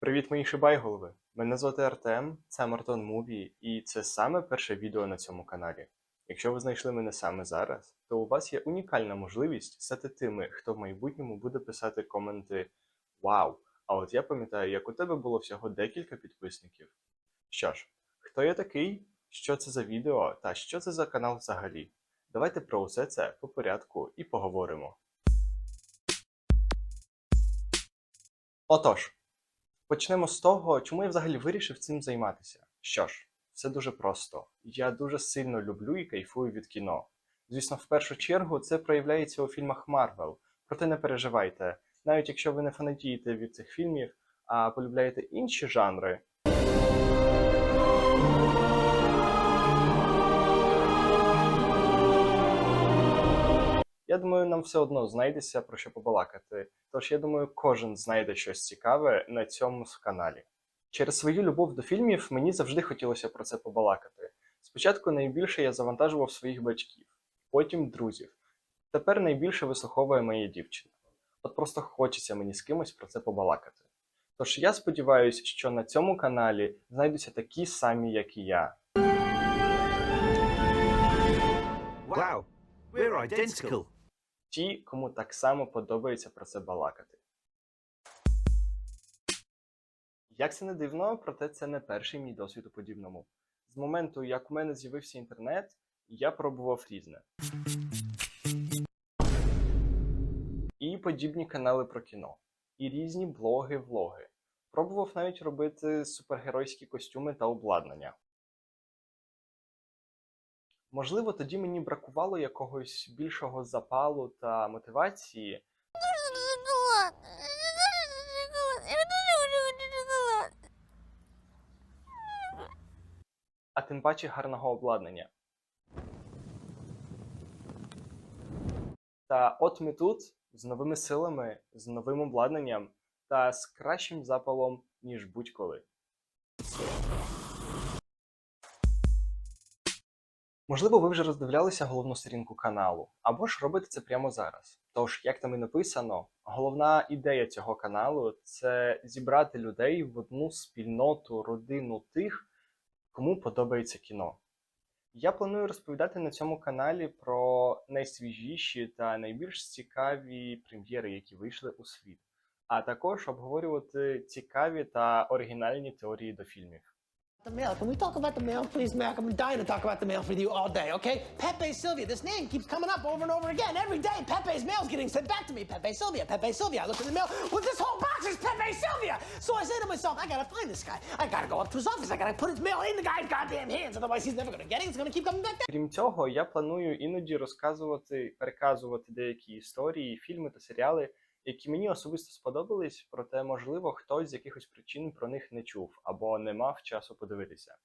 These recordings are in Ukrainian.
Привіт, мої шибайголови! Мене звати Артем, це Мартон Муві, і це саме перше відео на цьому каналі. Якщо ви знайшли мене саме зараз, то у вас є унікальна можливість стати тими, хто в майбутньому буде писати коменти Вау! А от я пам'ятаю, як у тебе було всього декілька підписників. Що ж, хто я такий, що це за відео та що це за канал взагалі? Давайте про усе це по порядку і поговоримо. Отож. Почнемо з того, чому я взагалі вирішив цим займатися. Що ж, все дуже просто. Я дуже сильно люблю і кайфую від кіно. Звісно, в першу чергу це проявляється у фільмах Марвел. Проте не переживайте, навіть якщо ви не фанатієте від цих фільмів, а полюбляєте інші жанри. Я думаю, нам все одно знайдеться про що побалакати. Тож я думаю, кожен знайде щось цікаве на цьому каналі. Через свою любов до фільмів мені завжди хотілося про це побалакати. Спочатку найбільше я завантажував своїх батьків, потім друзів. Тепер найбільше вислуховує моя дівчина. От просто хочеться мені з кимось про це побалакати. Тож я сподіваюся, що на цьому каналі знайдуться такі самі, як і я. Wow, we're identical. Ті, кому так само подобається про це балакати. Як це не дивно, проте це не перший мій досвід у подібному. З моменту, як у мене з'явився інтернет, я пробував різне. І подібні канали про кіно, і різні блоги-влоги. Пробував навіть робити супергеройські костюми та обладнання. Можливо, тоді мені бракувало якогось більшого запалу та мотивації, а тим паче гарного обладнання. Та от ми тут з новими силами, з новим обладнанням та з кращим запалом, ніж будь-коли. Можливо, ви вже роздивлялися головну сторінку каналу, або ж робите це прямо зараз. Тож, як там і написано, головна ідея цього каналу це зібрати людей в одну спільноту, родину тих, кому подобається кіно. Я планую розповідати на цьому каналі про найсвіжіші та найбільш цікаві прем'єри, які вийшли у світ, а також обговорювати цікаві та оригінальні теорії до фільмів. The mail. Can we talk about the mail, please, Mac? I'm dying to talk about the mail with you all day, okay? Pepe Sylvia. This name keeps coming up over and over again. Every day, Pepe's mail's getting sent back to me. Pepe Sylvia, Pepe Sylvia. I look in the mail. Well, this whole box is Pepe Sylvia. So I say to myself, I gotta find this guy. I gotta go up to his office. I gotta put his mail in the guy's goddamn hands. Otherwise, he's never gonna get it. It's gonna keep coming back down. Крім цього, я планую іноді розказувати, переказувати деякі історії, фільми та серіали, які мені особисто сподобались, проте, можливо, хтось з якихось причин про них не чув або не мав часу подивитися.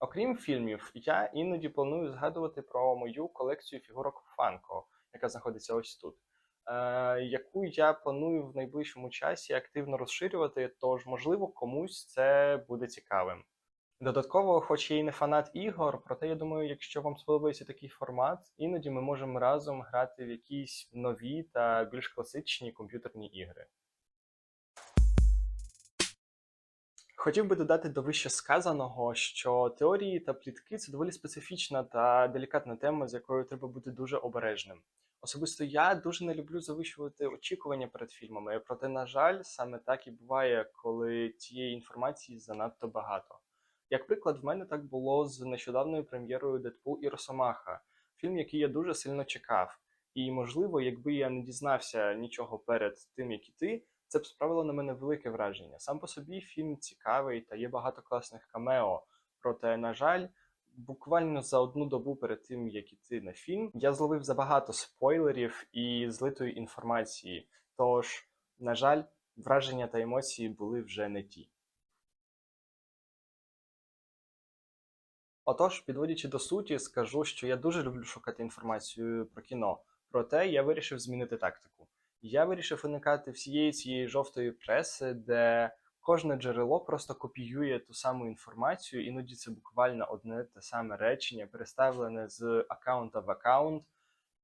Окрім фільмів, я іноді планую згадувати про мою колекцію фігурок Фанко, яка знаходиться ось тут, е, яку я планую в найближчому часі активно розширювати, тож, можливо, комусь це буде цікавим. Додатково, хоч я і не фанат ігор, проте я думаю, якщо вам сподобається такий формат, іноді ми можемо разом грати в якісь нові та більш класичні комп'ютерні ігри. Хотів би додати до вище сказаного, що теорії та плітки це доволі специфічна та делікатна тема, з якою треба бути дуже обережним. Особисто я дуже не люблю завищувати очікування перед фільмами, проте, на жаль, саме так і буває, коли цієї інформації занадто багато. Як приклад, в мене так було з нещодавною прем'єрою Дедпул і Росомаха, фільм, який я дуже сильно чекав. І, можливо, якби я не дізнався нічого перед тим, як іти, це б справило на мене велике враження. Сам по собі фільм цікавий та є багато класних камео. Проте, на жаль, буквально за одну добу перед тим, як іти на фільм, я зловив забагато спойлерів і злитої інформації. Тож, на жаль, враження та емоції були вже не ті. Отож, підводячи до суті, скажу, що я дуже люблю шукати інформацію про кіно. Проте я вирішив змінити тактику. Я вирішив уникати всієї цієї жовтої преси, де кожне джерело просто копіює ту саму інформацію, іноді це буквально одне те саме речення, переставлене з аккаунта в аккаунт,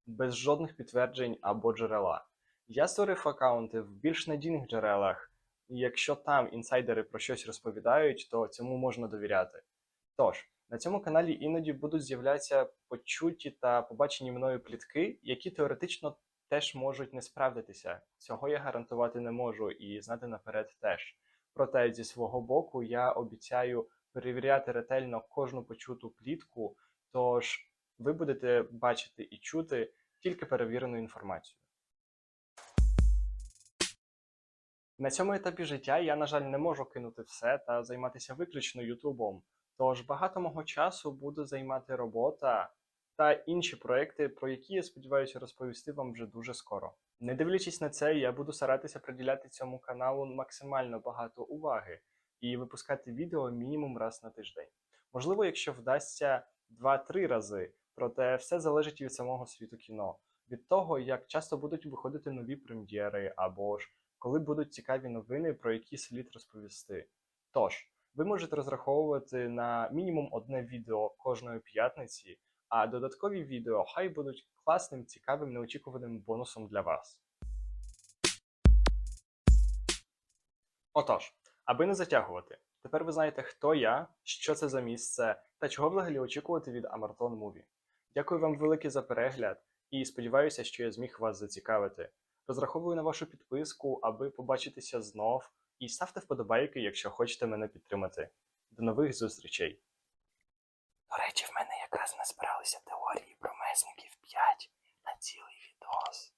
без жодних підтверджень або джерела. Я створив аккаунти в більш надійних джерелах, І якщо там інсайдери про щось розповідають, то цьому можна довіряти. Тож, на цьому каналі іноді будуть з'являтися почуті та побачені мною плітки, які теоретично теж можуть не справдитися. Цього я гарантувати не можу і знати наперед теж. Проте зі свого боку я обіцяю перевіряти ретельно кожну почуту плітку, тож ви будете бачити і чути тільки перевірену інформацію. На цьому етапі життя я, на жаль, не можу кинути все та займатися виключно Ютубом. Тож багато мого часу буду займати робота та інші проекти, про які я сподіваюся розповісти вам вже дуже скоро. Не дивлячись на це, я буду старатися приділяти цьому каналу максимально багато уваги і випускати відео мінімум раз на тиждень. Можливо, якщо вдасться 2-3 рази, проте все залежить від самого світу кіно, від того, як часто будуть виходити нові прем'єри, або ж коли будуть цікаві новини, про які слід розповісти. Тож, ви можете розраховувати на мінімум одне відео кожної п'ятниці, а додаткові відео хай будуть класним, цікавим, неочікуваним бонусом для вас. Отож, аби не затягувати, тепер ви знаєте, хто я, що це за місце та чого взагалі очікувати від Амартон Муві. Дякую вам велике за перегляд і сподіваюся, що я зміг вас зацікавити. Розраховую на вашу підписку, аби побачитися знов, і ставте вподобайки, якщо хочете мене підтримати. До нових зустрічей! До речі, в мене якраз назбиралися теорії про месників 5 на цілий відос.